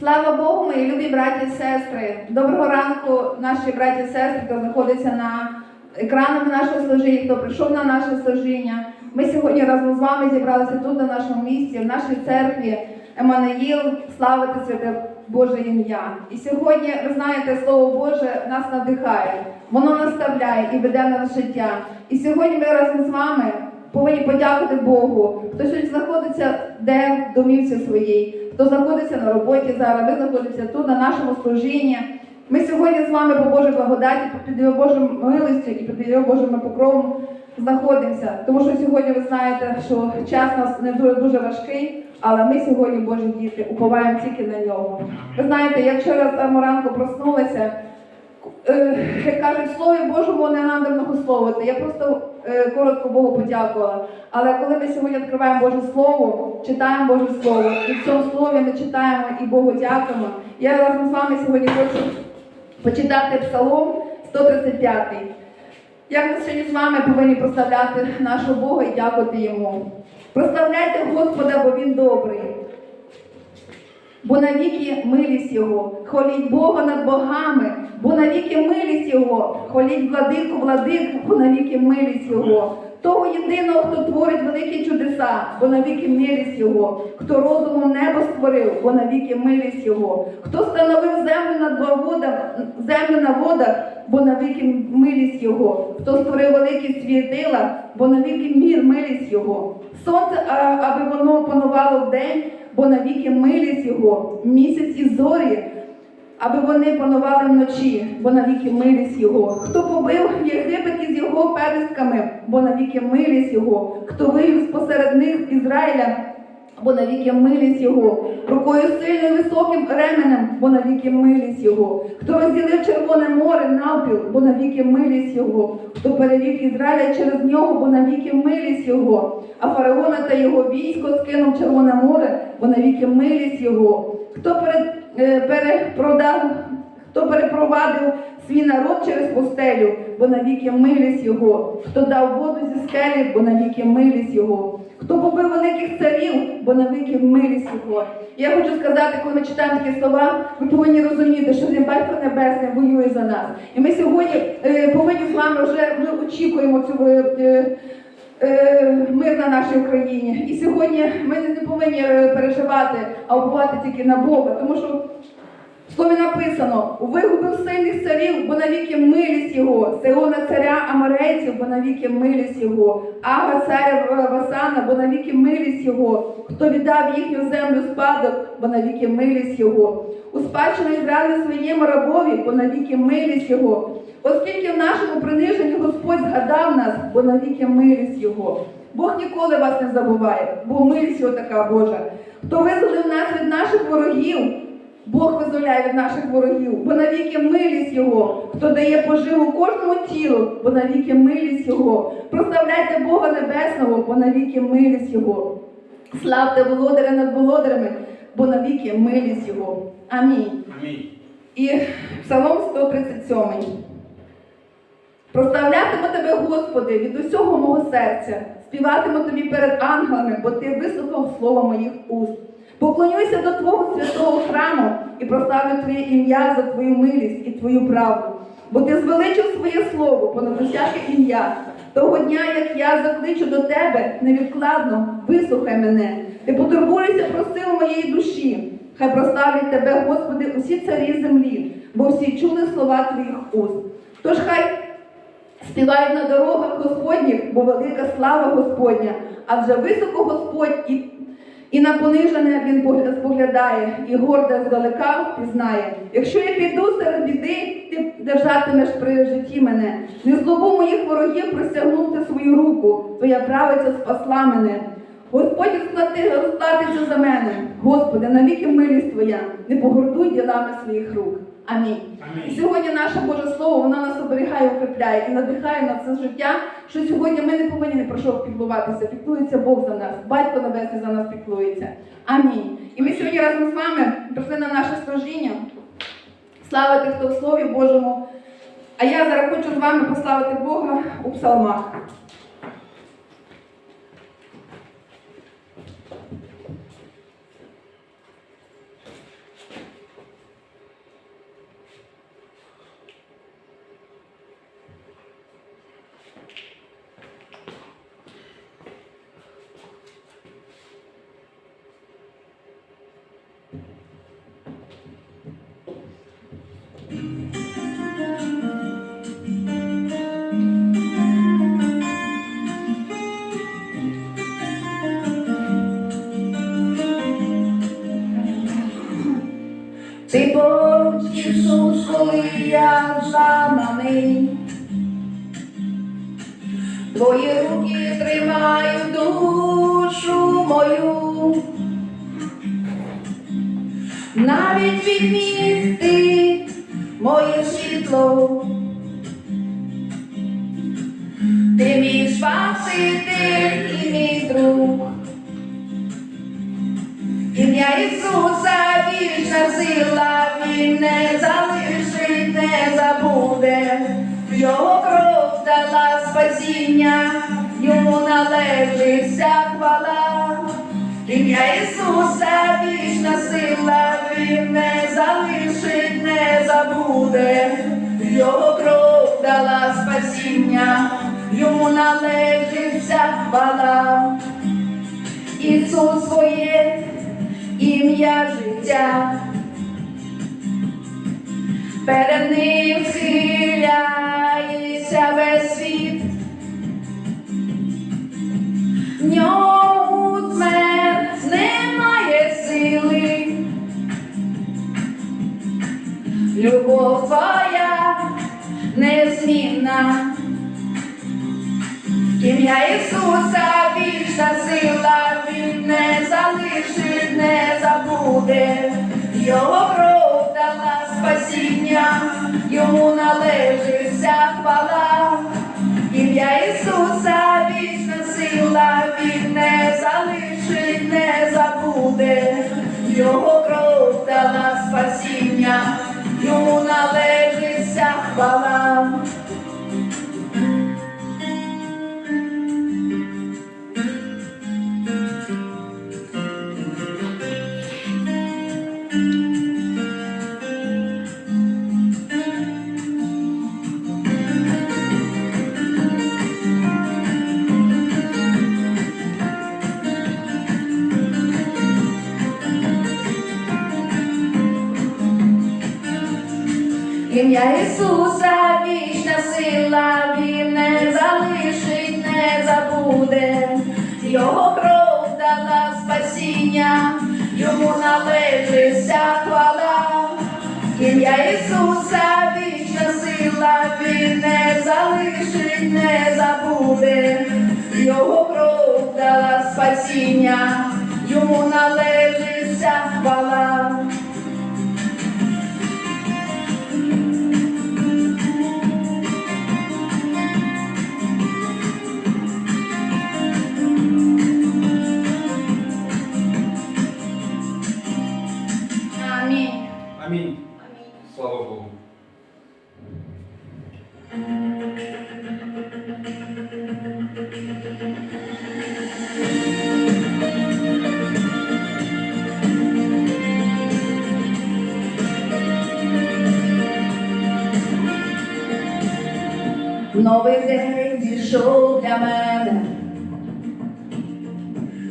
Слава Богу, мої любі браті і сестри. Доброго ранку, наші браті і сестри, хто знаходиться на екранах нашого служіння, хто прийшов на наше служіння. Ми сьогодні разом з вами зібралися тут, на нашому місці, в нашій церкві Еммануїл, славити святе Боже ім'я. І сьогодні, ви знаєте, Слово Боже нас надихає, воно наставляє і веде на життя. І сьогодні ми разом з вами повинні подякувати Богу, хто сьогодні знаходиться де в домівці своїй, хто знаходиться на роботі зараз, ви знаходитеся тут, на нашому служінні. Ми сьогодні з вами по Божій благодаті, під його Божою милостю і під його Божим покровом знаходимося. Тому що сьогодні ви знаєте, що час нас не дуже дуже важкий, але ми сьогодні, Божі діти, уповаємо тільки на нього. Ви знаєте, я вчора з ранку проснулася. Е, як кажуть, Слові Божому не нам благословити. Я просто коротко Богу подякувала. Але коли ми сьогодні відкриваємо Боже Слово, читаємо Боже Слово, і в цьому слові ми читаємо і Богу дякуємо. Я разом з вами сьогодні хочу почитати Псалом 135. Як ми сьогодні з вами повинні прославляти нашого Бога і дякувати Йому. Прославляйте Господа, бо Він добрий. Бо навіки милість Його, хваліть Бога над богами, бо навіки милість Його, хваліть владику, владику, бо навіки милість Його. Того єдиного, хто творить великі чудеса, бо навіки милість Його, хто розумом небо створив, бо навіки милість Його, хто становив землю над водами, землю на водах, бо навіки милість Його, хто створив великі світила, бо навіки мір милість Його. Сонце, аби воно панувало вдень, бо навіки милість Його, місяць і зорі, аби вони панували вночі, бо навіки милість Його. Хто побив Єгипет із його первістками, бо навіки милість Його, хто вивів спосеред них Ізраїля, бо навіки милість Його, рукою сильною високим ременем, бо навіки милість Його, хто розділив Червоне море навпіл, бо навіки милість Його, хто перевів Ізраїля через нього, бо навіки милість Його, а фараона та його військо скинув Червоне море, бо навіки милість Його, хто е, перепродав, хто перепровадив свій народ через пустелю, бо навіки милість Його, хто дав воду зі скелі, бо навіки милість Його, хто побив великих царів, бо навіки милість Його. Я хочу сказати, коли ми читаємо такі слова, ми повинні розуміти, що Батько Небесний воює за нас. І ми сьогодні е, повинні з вами вже ми очікуємо цю. е, е, Мир на нашій Україні. І сьогодні ми не повинні е, переживати, а уповати тільки на Бога. Тому що слові написано: вигубив сильних царів, бо навіки милість його, Сеона царя Аморейців, бо навіки милість його, Ага царя Васана, бо навіки милість його, хто віддав їхню землю спадок, бо навіки милість його. У спадщину Ізраїлю своєму рабові, бо навіки милість його. Оскільки в нашому приниженні Господь згадав нас, бо навіки милість його. Бог ніколи вас не забуває, бо милість його така Божа. Хто визволив нас від наших ворогів, Бог визволяє від наших ворогів, бо навіки милість Його, хто дає поживу кожному тілу, бо навіки милість Його. Прославляйте Бога Небесного, бо навіки милість Його. Славте володаря над володарями, бо навіки милість Його. Амінь. Амінь. І Псалом 137. Прославлятиму тебе, Господи, від усього мого серця, співатиму тобі перед ангелами, бо ти вислухав слово моїх уст. Поклонюся до Твого святого храму і прославлю Твоє ім'я за Твою милість і Твою правду. Бо ти звеличив своє слово понад усяке ім'я. Того дня, як я закличу до тебе невідкладно, вислухай мене. Ти потурбуєшся про силу моєї душі. Хай прославлять тебе, Господи, усі царі землі, бо всі чули слова Твоїх уст. Тож хай співають на дорогах Господніх, бо велика слава Господня, адже високо Господь і, і на понижене він погля- споглядає, і горде здалека впізнає. Якщо я піду серед біди, ти держатимеш при житті мене. Не злобу моїх ворогів простягнути свою руку, твоя правиця спасла мене. Господь розплати- розплатиться за мене. Господи, навіки милість Твоя, не погордуй ділами своїх рук. Амінь. Амінь. І сьогодні наше Боже Слово, воно нас оберігає, укріпляє і надихає на це життя, що сьогодні ми не повинні ні про що піклуватися. Піклується Бог за нас, Батько Небесний за нас піклується. Амінь. І ми сьогодні разом з вами прийшли на наше служіння. Славити, хто в Слові Божому. А я зараз хочу з вами поставити Бога у псалмах. Ісус, коли я зламаний. Твої руки тримають душу мою. Навіть відмінити моє світло. Ти мій спаситель і мій друг. Ім'я Ісуса вічна сила, Він не залишить, не забуде. Його кров дала спасіння, йому належить вся хвала. Ім'я Ісуса вічна сила, Він не залишить, не забуде. Його кров дала спасіння, йому належить вся хвала. Ісус своє ім'я життя. Перед ним схиляється весь світ. В ньому смерть немає сили. Любов твоя незмінна. Ім'я Ісуса вічна сила, не залишить, не забуде. Його кров дала спасіння, йому належить Ім'я Ісуса вічна сила, Він не залишить, не забуде. Його кров дала спасіння, йому належить вся хвала. Ім'я Ісуса вічна сила, Він не залишить, не забуде. Його кров дала спасіння, йому належить вся хвала. Амінь. Слава Богу. Новий день зійшов для мене,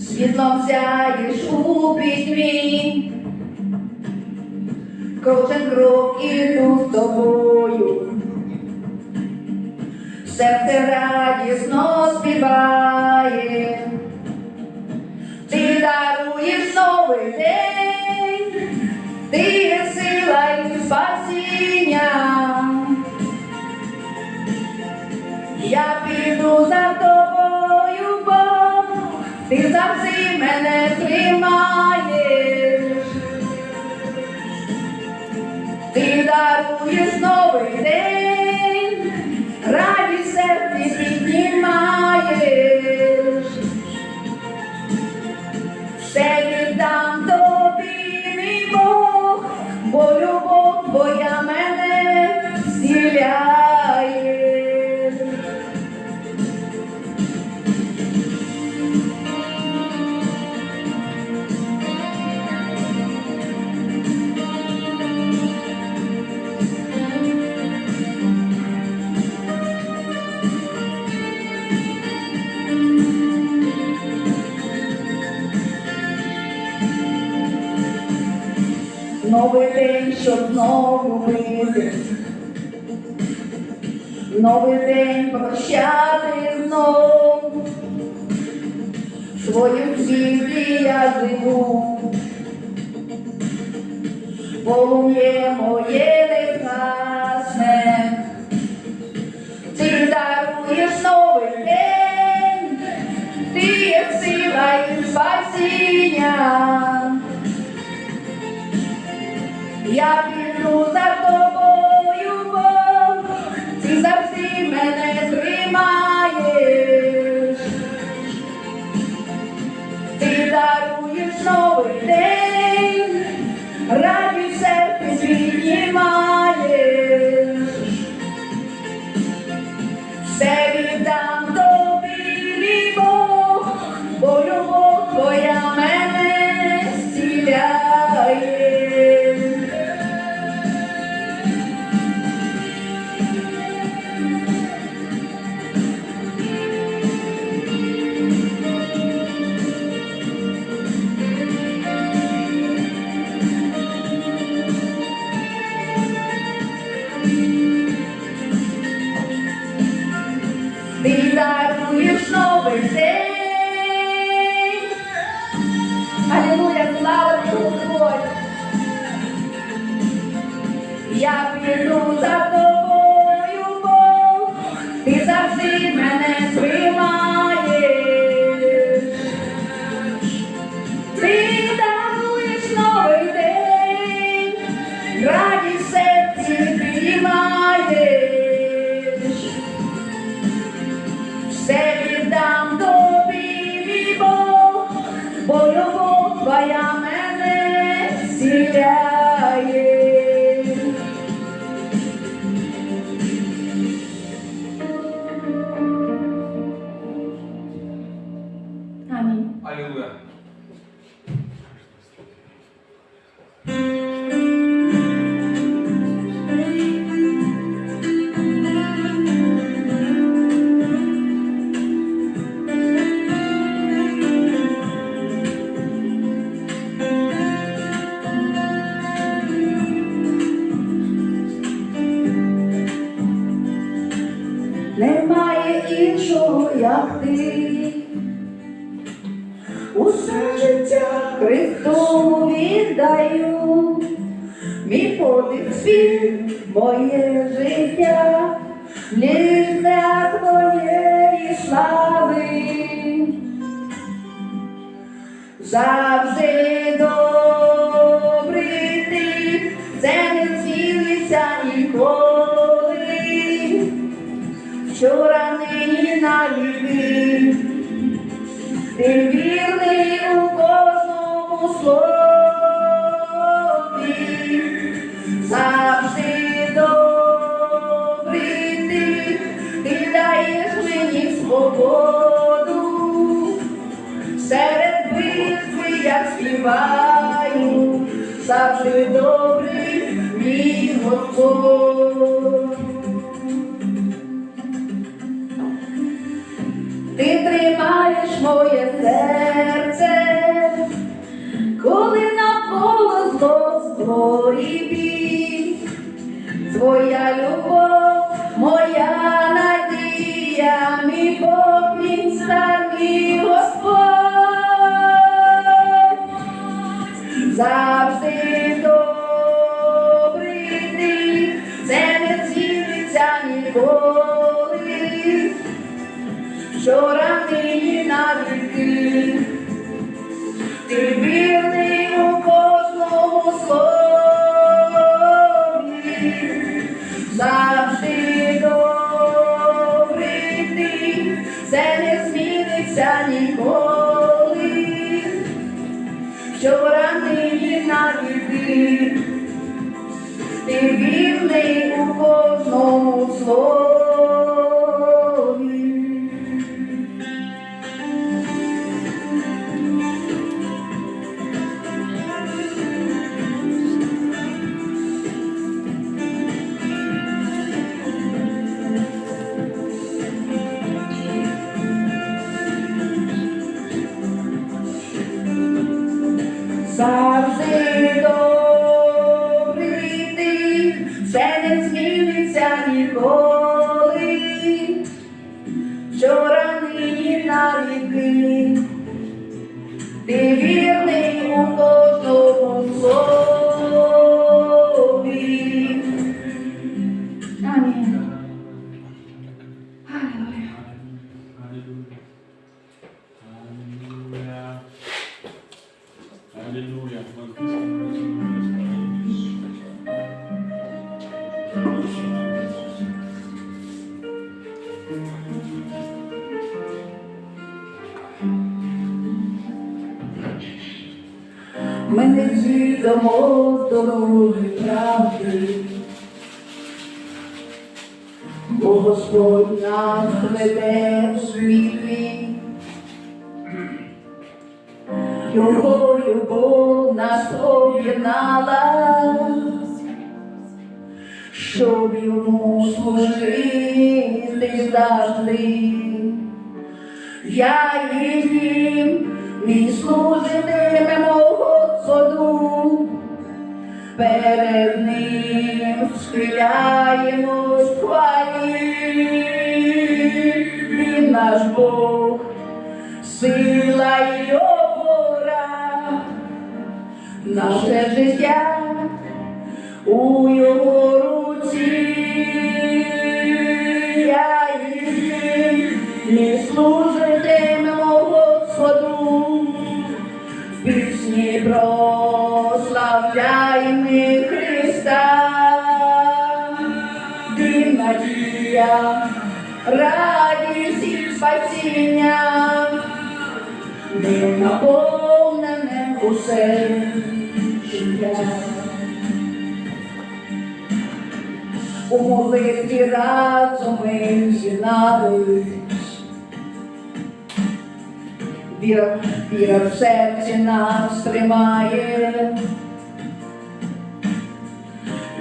світлом сяєш у пітьмі, кожен крок іду з тобою, серце радісно співає, новий день прощати знов, Своїм світлі я живу, полум'є моє не красне, ти даруєш новий день, ти є сила і спасіння. Я радість серці підіймайте. віддаю, мій подих світ, моє життя. ти добрий, мій Господь. Дороги правди, бо Господь нас веде у світлі. Його любов нас об'єднала, щоб йому служити завжди. Я їм мій служитимемо Господу, перед ним схиляємось в. Він наш Бог, сила й опора, наше життя у його руці. Я ми служитимемо Господу, в пісні прославляємо Христа, Він надія, радість і спасіння, ним наповнене усе життя. У молитві разом ми з'єднались. Віра, віра в серці нас тримає.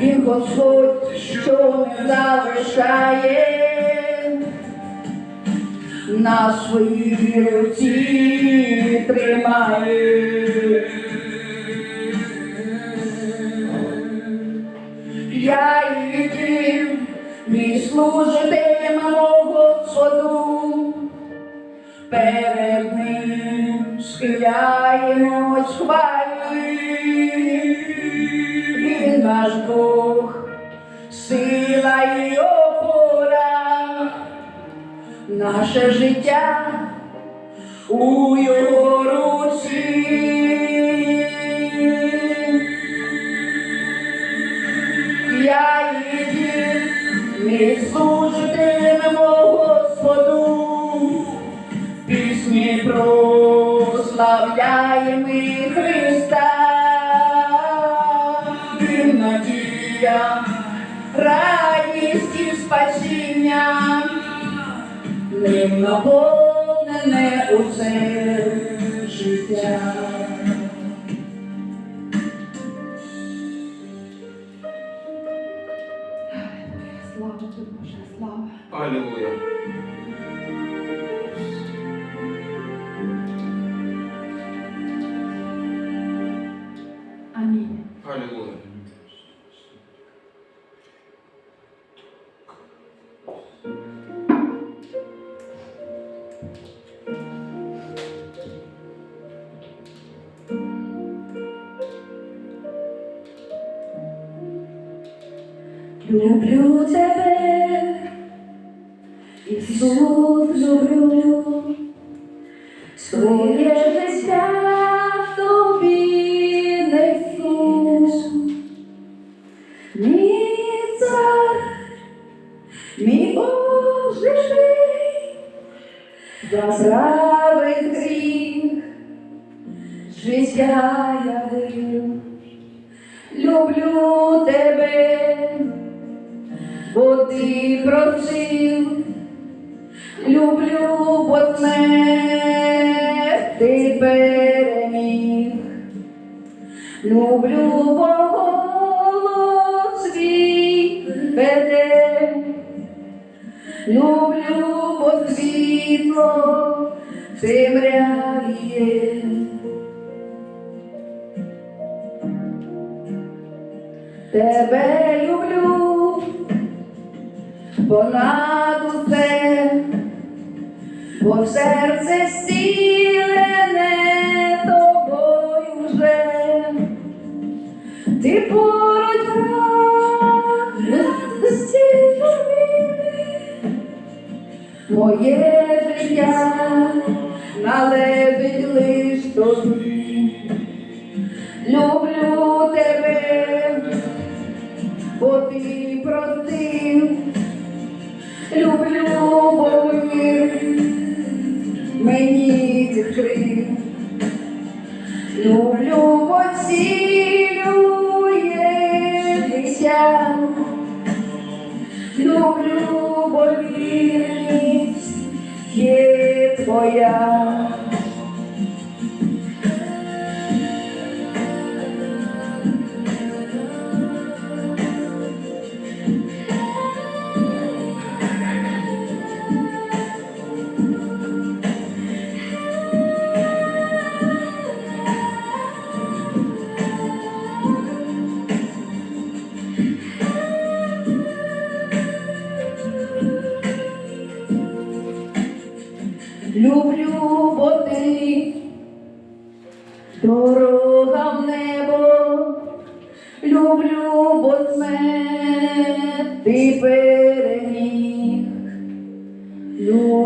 Він Господь, що не залишає, на своїй руці тримає. Я їм мій служитимемо Господу, перед ним схиляємось хвалі. Наш Бог, сила і опора, наше життя у його руці. Я її служитимемо ним наповнене усе життя. Люблю тебе, Ісус, люблю, своє життя тобі несу. Мій цар, мій Боже живий, заправить гріх, життя я явив. Люблю тебе, бо ти просив, люблю, бо смерть ти переміг, люблю, бо голос свій веде, люблю, бо світло темрявіє. Тебе понад усе, бо серце зцілене тобою вже. Ти поруч радості. Моє життя належить лиш тобі.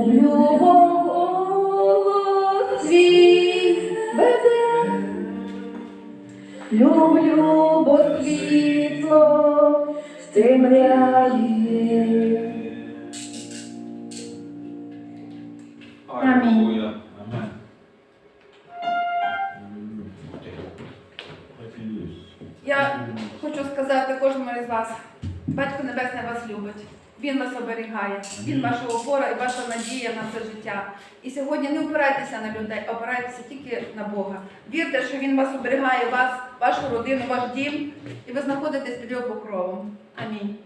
Люблю, голос веде, люблю, бо світло темряє. Аллилуйя. Я хочу сказати кожному із вас, Батько Небесний вас любить. Він вас оберігає, він ваша опора і ваша надія на це життя. І сьогодні не опирайтеся на людей, а опирайтеся тільки на Бога. Вірте, що Він вас оберігає, вас, вашу родину, ваш дім, і ви знаходитесь під його покровом. Амінь.